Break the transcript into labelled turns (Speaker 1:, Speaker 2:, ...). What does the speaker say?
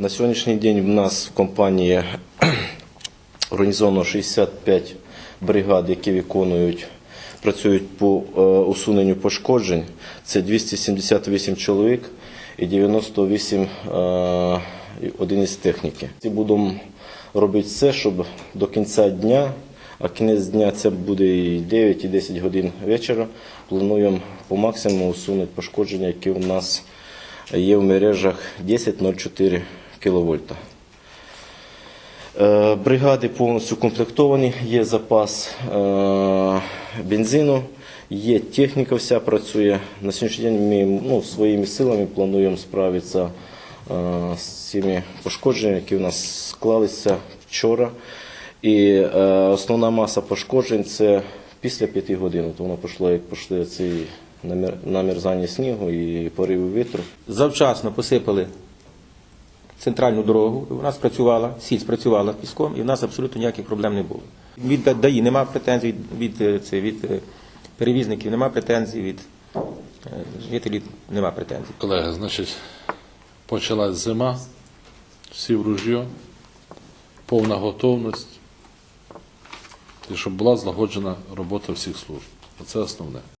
Speaker 1: На сьогоднішній день в нас в компанії організовано 65 бригад, які виконують, працюють по е, усуненню пошкоджень. Це 278 чоловік і 98 е, одиниць техніки. Будемо робити все, щоб до кінця дня, а кінець дня це буде і 9, і 10 годин вечора. Плануємо по максимуму усунути пошкодження, які у нас є в мережах 10,04 кВт. Е, Бригади повністю комплектовані, є запас е, бензину, є техніка, вся працює. На сьогоднішній день ми ну, своїми силами плануємо справитися е, з цими пошкодженнями, які у нас склалися вчора. І основна маса пошкоджень це після п'яти годин. То воно пішло, як пішли ці намер- намерзання снігу і пориви вітру.
Speaker 2: Завчасно посипали центральну дорогу, і вона спрацювала, сіль спрацювала піском, і в нас абсолютно ніяких проблем не було. Від ДАІ немає претензій, від, від, е, це, від е, перевізників немає претензій, від е, жителів немає претензій.
Speaker 3: Колеги, значить, почалась зима, всі в ружьо, повна готовність, і щоб була злагоджена робота всіх служб. Це основне.